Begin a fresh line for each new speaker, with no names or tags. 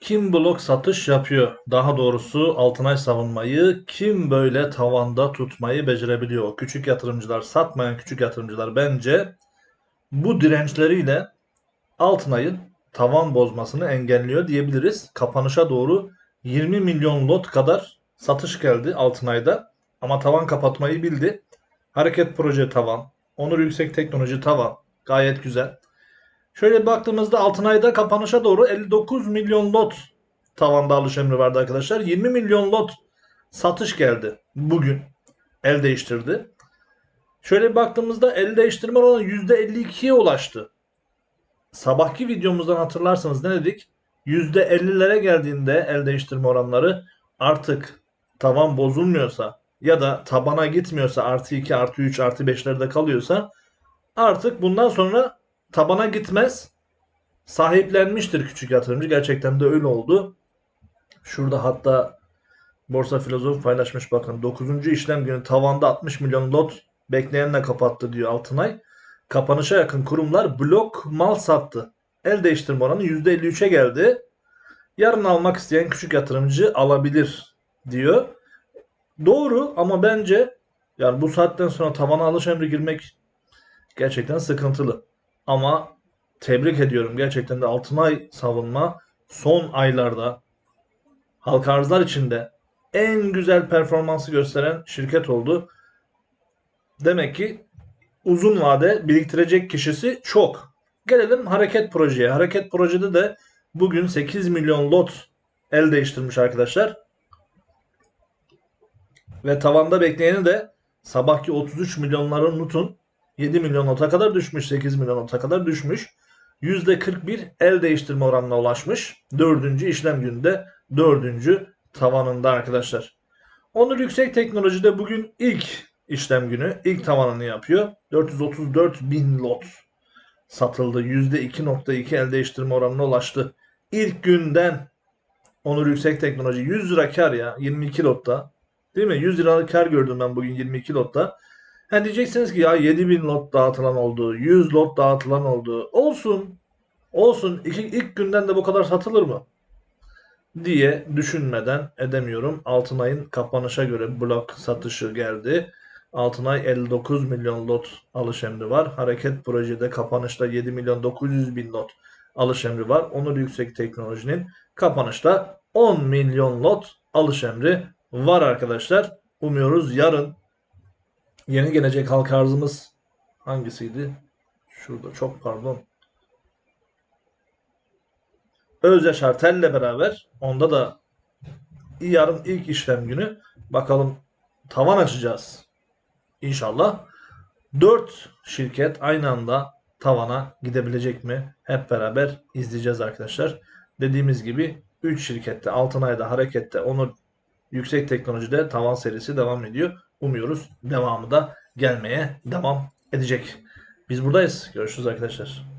Kim blok satış yapıyor? Daha doğrusu Altınay savunmayı kim böyle tavanda tutmayı becerebiliyor? Küçük yatırımcılar, satmayan küçük yatırımcılar bence bu dirençleriyle Altınay'ın tavan bozmasını engelliyor diyebiliriz. Kapanışa doğru 20 milyon lot kadar satış geldi Altınay'da. Ama tavan kapatmayı bildi. Hareket proje tavan. Onur Yüksek Teknoloji tavan. Gayet güzel. Şöyle baktığımızda Altınay'da kapanışa doğru 59 milyon lot tavanda alış emri vardı arkadaşlar. 20 milyon lot satış geldi bugün. El değiştirdi. Şöyle baktığımızda el değiştirme oranı %52'ye ulaştı. Sabahki videomuzdan hatırlarsanız ne dedik? %50'lere geldiğinde el değiştirme oranları artık tavan bozulmuyorsa ya da tabana gitmiyorsa artı 2 artı 3 artı 5'lerde kalıyorsa artık bundan sonra tabana gitmez. Sahiplenmiştir küçük yatırımcı. Gerçekten de öyle oldu. Şurada hatta Borsa Filozof paylaşmış bakın. 9. işlem günü tavanda 60 milyon lot bekleyenle kapattı diyor Altınay. Kapanışa yakın kurumlar blok mal sattı. El değiştirme oranı %53'e geldi. Yarın almak isteyen küçük yatırımcı alabilir diyor. Doğru ama bence yani bu saatten sonra tavana alış emri girmek gerçekten sıkıntılı. Ama tebrik ediyorum. Gerçekten de Altınay savunma son aylarda halka arzlar içinde en güzel performansı gösteren şirket oldu. Demek ki uzun vade biriktirecek kişisi çok. Gelelim hareket projeye. Hareket projede de bugün 8 milyon lot el değiştirmiş arkadaşlar. Ve tavanda bekleyeni de sabahki 33 milyonların nutun 7 milyon nota kadar düşmüş. 8 milyon nota kadar düşmüş. %41 el değiştirme oranına ulaşmış. Dördüncü işlem gününde dördüncü tavanında arkadaşlar. Onur Yüksek Teknoloji'de bugün ilk işlem günü ilk tavanını yapıyor. 434 bin lot satıldı. %2.2 el değiştirme oranına ulaştı. İlk günden Onur Yüksek Teknoloji 100 lira kar ya 22 lotta. Değil mi? 100 liralık kar gördüm ben bugün 22 lotta. Ha diyeceksiniz ki ya 7000 lot dağıtılan oldu, 100 lot dağıtılan oldu. Olsun. Olsun. İlk, ilk günden de bu kadar satılır mı? diye düşünmeden edemiyorum. Altınay'ın kapanışa göre blok satışı geldi. Altınay 59 milyon lot alış emri var. Hareket projede kapanışta 7 milyon 900 bin lot alış emri var. Onur Yüksek Teknoloji'nin kapanışta 10 milyon lot alış emri var arkadaşlar. Umuyoruz yarın yeni gelecek halka arzımız hangisiydi? Şurada çok pardon. Öz Şartel'le beraber onda da yarın ilk işlem günü bakalım tavan açacağız. İnşallah. 4 şirket aynı anda tavana gidebilecek mi? Hep beraber izleyeceğiz arkadaşlar. Dediğimiz gibi 3 şirkette Altınay'da harekette Onur Yüksek Teknoloji'de tavan serisi devam ediyor. Umuyoruz devamı da gelmeye devam edecek. Biz buradayız. Görüşürüz arkadaşlar.